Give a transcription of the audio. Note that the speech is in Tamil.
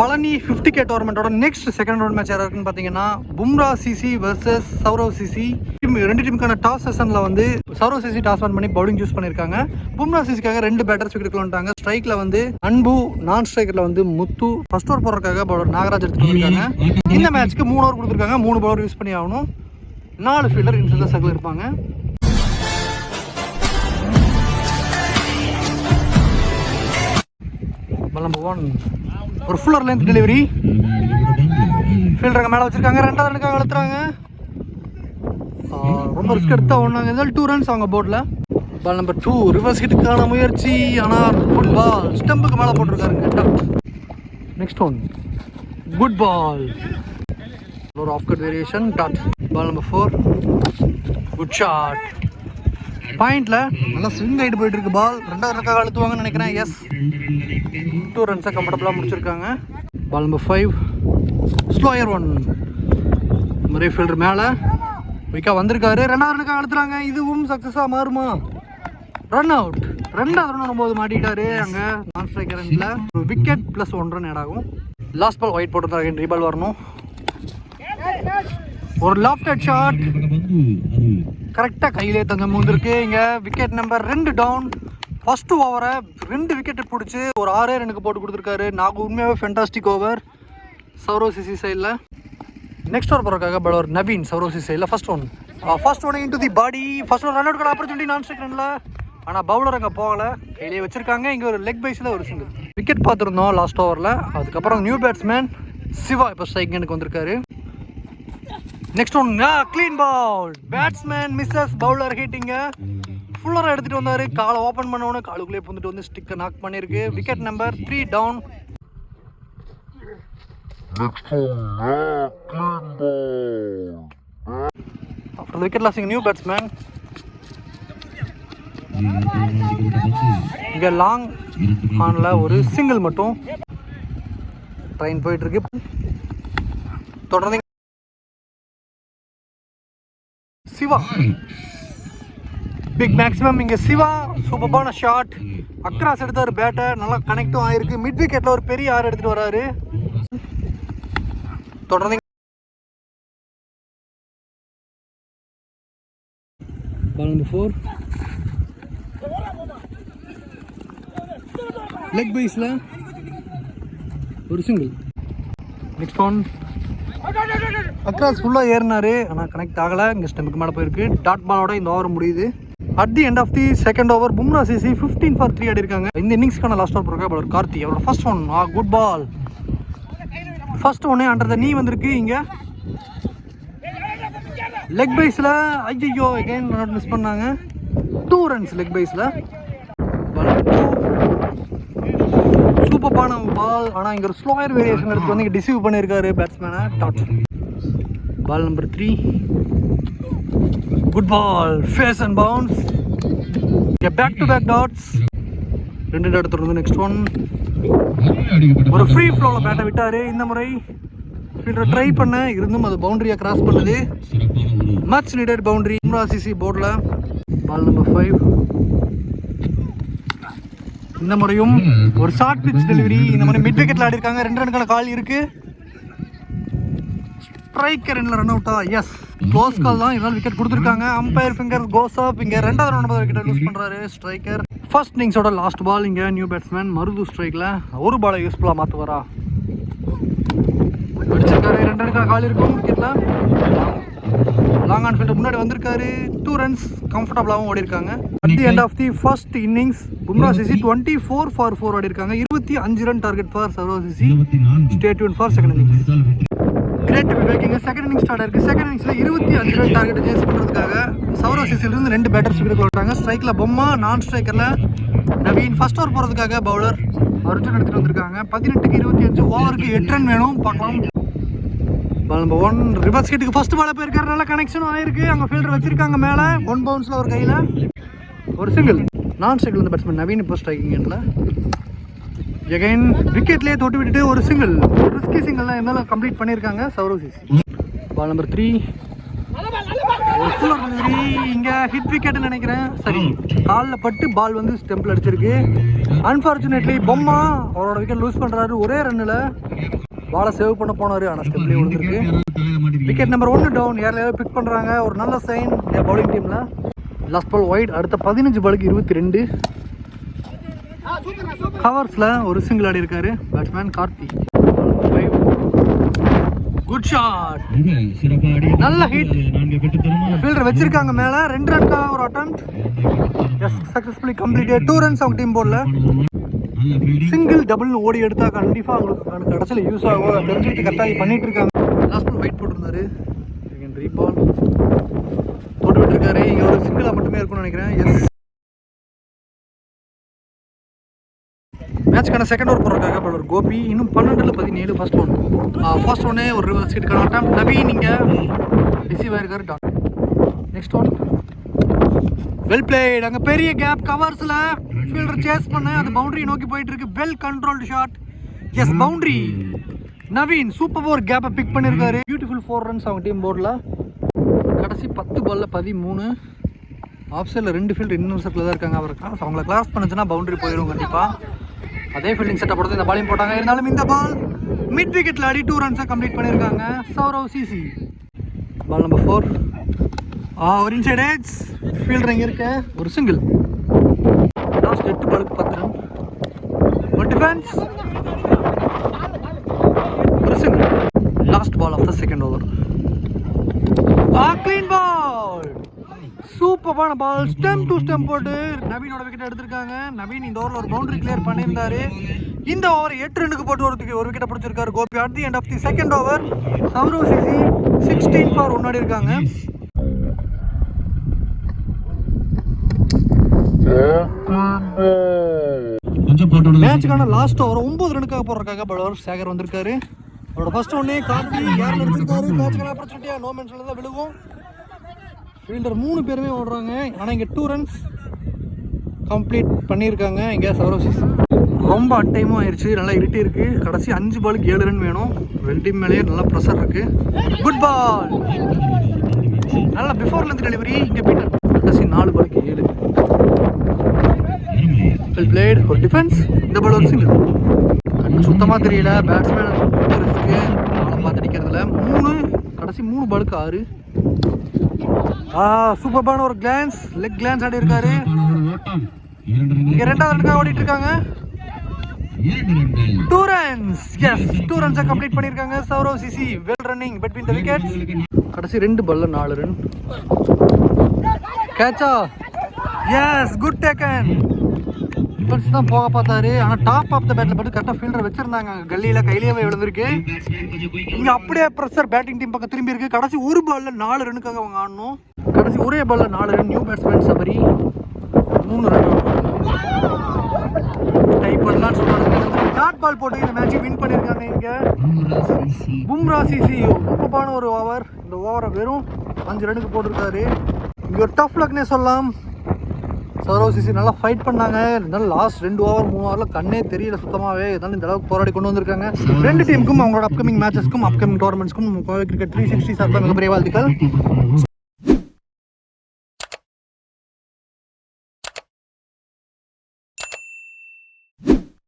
பழனி ஃபிஃப்டி கே டோர்னமெண்ட்டோட நெக்ஸ்ட் செகண்ட் ரவுண்ட் மேட்ச் யாராக இருக்குன்னு பார்த்தீங்கன்னா Bumrah CC versus Sourav CC team ரெண்டு டீமுக்கான டாஸ் செஷனில் வந்து சௌரவ் சிசி டாஸ் ஆன் பண்ணி பவுலிங் சூஸ் பண்ணியிருக்காங்க. பும்ரா சிசிக்காக ரெண்டு பேட்டர்ஸ் விக்கெட் வந்துட்டாங்க. ஸ்ட்ரைக்கில் வந்து அன்பு நான் ஸ்ட்ரைக்கரில் வந்து முத்து. ஃபர்ஸ்ட் ஓவர் போடுறதுக்காக பவுலர் நாகராஜ் எடுத்துருக்காங்க இந்த மேட்ச்க்கு மூணு ஓவர் கொடுத்துருக்காங்க. மூணு பவுலர் யூஸ் பண்ணி ஆகணும். நாலு ஃபீல்டர் இன்சல்ல சர்க்கிள் இருப்பாங்க. நம்பர் ஒன் ஒரு ஃபுல்லர் லென்த் டெலிவரி ஃபீல்டருங்க மேலே வச்சுருக்காங்க. ரெண்டாவது ரனுக்காக அழுத்துறாங்க. ரொம்ப ரிஸ்க் எடுத்தா ஒன்றாங்க இருந்தாலும் டூ ரன்ஸ் அவங்க போர்டில் பால் நம்பர் டூ ரிவர்ஸ் ஹிட்டுக்கான முயற்சி. ஆனால் குட் பால் ஸ்டம்புக்கு மேலே போட்டிருக்காருங்க. நெக்ஸ்ட் ஒன் குட் பால் ஒரு off cut variation dot ball number four good shot பாயிண்ட்ல நல்லா ஸ்விங் ஆகிட்டு போயிட்டு இருக்கு பால் ரெண்டாவது ரக்காக அழுத்துவாங்கன்னு நினைக்கிறேன். எஸ் டூ ரன்ஸாக கம்ஃபர்டபுளாக முடிச்சிருக்காங்க. Ball number five slower one மரே fielder மேலே. விக்கா வந்திருக்காரு. ரெண்டாவது ரக்காக அழுத்துறாங்க இதுவும் சக்ஸஸாக மாறுமா? ரன் அவுட் ரெண்டாவது ரன் வரும்போது மாட்டிட்டாரு. அங்கே நான் ஸ்ட்ரைக் ரன்ல ஒரு விக்கெட் ப்ளஸ் ஒன் ரன் ஆகும். லாஸ்ட் பால் ஒயிட் போட்டு ரீபால் வரணும். ஒரு லாஃப்டட் ஷாட் கரெக்டாக கையிலே தங்க மூந்திருக்கு இங்கே விக்கெட் நம்பர் ரெண்டு டவுன் ஃபஸ்ட்டு ஓவரை ரெண்டு விக்கெட்டு பிடிச்சி ஒரு ஆறே ரெண்டுக்கு போட்டு கொடுத்துருக்காரு. நாங்கள் உண்மையாகவே ஃபென்டாஸ்டிக் ஓவர் சௌரவ் சிசி சைடில் நெக்ஸ்ட் ஓவர் போகிறக்காக பலவர் நவீன் சௌரவ் சிசி சைடில் first one first one into the body first one run out கூட ஆப்பர்ச்சுனிட்டி நான் ஸ்ட்ரைக் ஆனால் பவுலர் அங்கே போகலை. கையிலே வச்சிருக்காங்க. இங்கே ஒரு லெக் பைஸில் ஒரு சிங்கிள் விக்கெட் பார்த்துருந்தோம் லாஸ்ட் ஓவரில் அதுக்கப்புறம் நியூ பேட்ஸ்மேன் சிவா இப்போ ஸ்ட்ரைக் எனக்கு வந்திருக்காரு. Next one clean ball batsman misses bowler ஹிட்டிங்க ஃபுல்லராக எடுத்துகிட்டு வந்தார். காலை ஓப்பன் பண்ண உடனே காலுக்குள்ளே புந்துட்டு வந்து ஸ்டிக்கை நாக் பண்ணியிருக்கு விக்கெட் நம்பர் த்ரீ டவுன் அப்புறம் விக்கெட் லாஸிங் நியூ பேட்ஸ்மேன் இங்கே லாங் ஆனில் ஒரு சிங்கிள் மட்டும். ட்ரெயின் போயிட்டு இருக்கு. தொடர்ந்து சிவா. பிக் மேக்ஸிமம் இங்கே சிவா சூப்பரான ஷாட் அக்ராஸ் எடுத்தார் பேட்டை நல்லா கனெக்டும் ஆயிருக்கு. மிட் விக்கெட்டில் ஒரு பெரிய ஆறு எடுத்துகிட்டு வராரு. தொடர்ந்து ஃபோர் லெக் பைஸில் ஒரு சிங்கிள் நெக்ஸ்ட் ஒன் அக்ராஸ் ஃபுல்லாக ஏறினாரு. ஆனால் கனெக்ட் ஆகலை. இங்கே ஸ்டெம்புக்கு மேலே போயிருக்கு. டாட் பாலோட இந்த ஓவர் முடியுது. At the end of the second over Bumrah CC fifteen for three ஆடி இருக்காங்க இந்த இன்னிங்ஸ்க்கான லாஸ்ட் ஓவர் போகிறக்க பலர் கார்த்தி. அவரோட first one a good ball first ஒன்று அண்டர் த நீ வந்திருக்கு இங்கே. லெக் பைஸில் ஐயோ அகைன் மிஸ் பண்ணாங்க. டூ ரன்ஸ் லெக் பைஸில் சூப்பர்பான பால். ஆனால் இங்கே ஒரு ஸ்லோயர் வேரியேஷன் எடுத்து வந்து இங்கே டிசீவ் பண்ணியிருக்காரு பேட்ஸ்மேனை dot ball number three good ball pace and bounce back to back dots ரெண்டு டாட் தொடர்ந்து நெக்ஸ்ட் ஒன் ஒரு ஃப்ரீ ஃப்ளோவில் பேட்டை விட்டார் இந்த முறை. ஃபீல்டர் ட்ரை பண்ண இருந்தும் அது பவுண்டரியை கிராஸ் பண்ணுது. மச் நீடட் பவுண்டரி சிசி போர்டில் பால் நம்பர் ஃபைவ் இந்த முறையும் ஒரு ஷார்ட் பிச் டெலிவரி இந்த மாதிரி மிட் விக்கெட்ல ஆடி இருக்காங்க ரெண்டு ரனுக்கான கால் இருக்கு. ஸ்ட்ரைக்கர் ரெண்டில் ரன் அவுட்டா எஸ் க்ளோஸ் கால் தான். இருந்தாலும் விக்கெட் கொடுத்துருக்காங்க. அம்பையர் ஃபிங்கர் கோஸ் அப் இங்க ரெண்டாவது ரன் விக்கெட் லூஸ் பண்றாரு ஸ்ட்ரைக்கர் ஃபர்ஸ்ட் இன்னிங்ஸோட லாஸ்ட் பால் இங்க நியூ பேட்ஸ்மேன் மருது ஸ்ட்ரைக்ல ஒரு பாலை யூஸ்ஃபுல்லா மாத்துவாரா? அடிச்சிருக்காரு. ரெண்டு ரனுக்கான கால் இருக்கும் விக்கெட்ல ஆன் ஃபீல்டு முன்னாடி வந்திருக்காரு. டூ ரன்ஸ் கம்ஃபர்டபுளாகவும் ஓடி இருக்காங்க at the end of the first innings Bumrah CC twenty four for four ஓடி இருக்காங்க இருபத்தி அஞ்சு run target for Sourav CC state யூன் ஃபார் செகண்ட் இன்னிங்ஸ் கிரேட் பேக்கிங்க செகண்ட் இன்னிங்ஸ் ஸ்டார்ட் இருக்கு செகண்ட் இன்னிங்ஸ்ல இருபத்தி அஞ்சு ரன் டார்கெட் சேஸ் பண்றதுக்காக சௌரவ் சிசில இருந்து ரெண்டு பேட்டர்ஸ் விக்கெட் விட்டாங்க ஸ்ட்ரைக்ல பொம்மா நான் ஸ்ட்ரைக்கர்ல நவீன் ஃபர்ஸ்ட் ஓவர் போறதுக்காக பவுலர் அர்ஜுன் எடுத்துட்டு வந்திருக்காங்க. பதினெட்டுக்கு இருபத்தி அஞ்சு. ஓவருக்கு எட்டு ரன் வேணும். பார்க்கலாம். பால் நம்பர் ஒன் ரிவர்ஸ் ஹிட்டுக்கு பாலை போயிருக்காரு. போயிருக்காருனால கனெக்ஷனும் ஆயிருக்கு. அங்கே ஃபீல்டர் வச்சிருக்காங்க மேலே. ஒன் பவுன்ஸில் ஒரு கையில். ஒரு சிங்கிள் நான் சிங்கிள் இந்த பேட்ஸ்மேன் நவீன் இப்போ ஸ்ட்ரைக்கிங்கில் எகைன் விக்கெட்லேயே தொட்டு விட்டுட்டு ஒரு சிங்கிள் ரிஸ்கி சிங்கிள் தான் இருந்தாலும் கம்ப்ளீட் பண்ணியிருக்காங்க. Saurav sis ball number three இங்கே ஹிட் விக்கெட்னு நினைக்கிறேன். சரி. காலில் பட்டு பால் வந்து ஸ்டெம்பில் அடிச்சிருக்கு. அன்ஃபார்ச்சுனேட்லி பொம்மா அவரோட விக்கெட் லூஸ் பண்ணுறாரு ஒரே ரன்னில் பாலை சேவ் பண்ண போனார். ஆனால் ஸ்டெப்லேயே விழுந்திருக்கு. விக்கெட் நம்பர் ஒன்று டவுன் யாரையாவது பிக் பண்ணுறாங்க ஒரு நல்ல சைன் பவுலிங் டீமில் லாஸ்ட் பால் ஒயிட் அடுத்த பதினஞ்சு பாலுக்கு இருபத்தி ரெண்டு. கவர்ஸில் ஒரு சிங்கிள் ஆடி இருக்காரு. பேட்ஸ்மேன் கார்த்தி. குட் ஷாட் நல்ல ஹிட் ஃபீல்டர் வச்சிருக்காங்க மேல. ரெண்டு ரன்க்காக ஒரு attempt is successfully completed two runs அவங்க டீம் போர்டில் சிங்கிள் டபுள்னு ஓடி எடுத்தா கண்டிப்பாக அவங்களுக்கு கடைசியில் யூஸ் ஆகும். தெரிஞ்சுக்கிட்டு கரெக்டாக பண்ணிட்டு இருக்காங்க லாஸ்ட் வெயிட் போட்டிருந்தாரு. ரீபால் போட்டு விட்டுருக்காரு இங்கே ஒரு சிங்கிளாக மட்டுமே இருக்கும்னு நினைக்கிறேன். எஸ் மேட்ச்க்கான செகண்ட் ஓவர் போடுறதுக்காக பலர் கோபி. இன்னும் பன்னெண்டுல பதினேழு ஃபர்ஸ்ட் ஒன் ஃபர்ஸ்ட் ஒன்னே ஒரு ஹிட்கான அட்டம் நவீன் இங்கே. ரிசீவ் ஆயிருக்காரு. Dot next one well played அங்கே பெரிய கேப் கவர்ஸில் ஃபீல்டர் சேஸ் பண்ண அது பவுண்டரி நோக்கி போயிட்டு இருக்கு well controlled shot yes boundary Naveen super ஒரு கேப்பை பிக் பண்ணியிருக்காரு பியூட்டிஃபுல் ஃபோர் ரன்ஸ் அவங்க டீம் போர்டில் கடைசி பத்து பால்ல பதிமூணு. ஆஃப் சைடில் ரெண்டு ஃபீல்டு இன்னொரு செட்டில் தான் இருக்காங்க. அவர் கிளாஸ் அவங்கள கிளாஸ் பண்ணுச்சுன்னா பவுண்டரி போயிடும் கண்டிப்பாக அதே ஃபீல்டிங் செட்டை பொறுத்து இந்த பாலையும் போட்டாங்க. இருந்தாலும் இந்த பால் மிட் விக்கெட்டில் அடி டூ ரன்ஸை கம்ப்ளீட் பண்ணியிருக்காங்க Sourav CC. Ball number four ஒரு இன்சைட் ஏஜ் ஃபீல்டர் இங்கே இருக்க? ஒரு சிங்கிள் லாஸ்ட் எட்டு பாலுக்கு பத்து ரன் ஒரு டிஃபென்ஸ் ஒரு single last ball of the second over ah clean ball சூப்பரான பால் ஸ்டெம் டு ஸ்டெம் போட்டு நவீனோட விக்கெட் எடுத்திருக்காங்க. நவீன் இந்த ஓவரில் ஒரு பவுண்டரி கிளியர் பண்ணியிருந்தாரு. இந்த ஓவர் எட்டு ரெண்டுக்கு போட்டு ஒருத்துக்கு ஒரு விக்கெட்டை பிடிச்சிருக்காரு Gopi. At the end of the second over Sourav CC sixteen for முன்னாடி இருக்காங்க. மேட்சுக்கான லாஸ்ட் ஓவர் ஒன்பது ரனுக்காக போடுறதுக்காக பலவர் சேகர் வந்திருக்காரு. அவரோட ஃபர்ஸ்ட் ஒன்னே கார்த்தி யார் எடுத்திருக்காரு மேட்சுக்கான ஆப்பர்ச்சுனிட்டியா நோ மென்ஷன்ல தான் விழுகும். ஃபீல்டர் மூணு பேருமே ஓடுறாங்க. ஆனால் இங்கே டூ ரன்ஸ் கம்ப்ளீட் பண்ணியிருக்காங்க. இங்கே சௌரவ் சிஸ் ரொம்ப அட்டைமும் ஆயிடுச்சு நல்லா இருட்டி இருக்கு. கடைசி அஞ்சு பாலுக்கு ஏழு ரன் வேணும். ரெண்டு டீம் மேலேயே நல்லா ப்ரெஷர் இருக்கு. குட் பால் நல்லா பிஃபோர்லேருந்து டெலிவரி இங்கே பீட்டர் கடைசி நாலு பாலுக்கு ஏழு. வெல் பிளேட் ஒரு டிஃபென்ஸ் இந்த பால் ஒரு சிங்கிள் கண்ணு சுத்தமாக தெரியல. பேட்ஸ்மேன் ரிஸ்க்கு பாலை பார்த்து அடிக்கிறதுல மூணு கடைசி மூணு பாலுக்கு ஆறு. ஆ சூப்பர்பான ஒரு கிளான்ஸ் லெக் கிளான்ஸ் ஆடி இருக்காரு. இங்க ரெண்டாவது ரன்னுக்காக ஓடிட்டு இருக்காங்க. டூ ரன்ஸ் எஸ் டூ ரன்ஸை கம்ப்ளீட் பண்ணியிருக்காங்க Sourav CC well running between the wicket கடைசி ரெண்டு பால்ல நாலு ரன் கேட்சா எஸ் குட் டேக்கன் டிஃபென்ஸ் தான் போக பார்த்தாரு. ஆனால் டாப் ஆஃப் த பேட்டில் பட்டு கரெக்டாக ஃபீல்டர் வச்சிருந்தாங்க. கல்லியில் கையிலேயே விழுந்திருக்கு. இங்கே அப்படியே ப்ரெஷர் பேட்டிங் டீம் பக்கம் திரும்பி இருக்கு. கடைசி ஒரு பாலில் நாலு ரனுக்காக அவங்க ஆடணும். கடைசி ஒரே பாலில் நாலு ரன் நியூ பேட்ஸ்மேன் சபரி. மூணு ரன் டை பண்ணலான்னு சொல்றாங்க டாட் பால் போட்டு இந்த மேட்சை வின் பண்ணியிருக்காங்க இங்கே. பும்ரா சிசி சூப்பரான ஒரு ஓவர் இந்த ஓவரை வெறும் அஞ்சு ரனுக்கு போட்டிருக்காரு. இங்கே ஒரு டஃப் லக்னே சொல்லலாம். சௌரவ் சிசி நல்லா ஃபைட் பண்ணாங்க. இருந்தாலும் லாஸ்ட் ரெண்டு ஓவர் மூணு ஓவரில் கண்ணே தெரியல சுத்தமாகவே இருந்தாலும் இந்த அளவுக்கு போராடி கொண்டு வந்திருக்காங்க. ரெண்டு டீமுக்கும் அவங்களோட அப்கமிங் மேட்சஸ்க்கும் அப்கமிங் டோர்னமெண்ட்ஸ்க்கும் கோவை கிரிக்கெட் த்ரீ சிக்ஸ்டி சார்பாக மிகப்பெரிய வாழ்த்துக்கள்.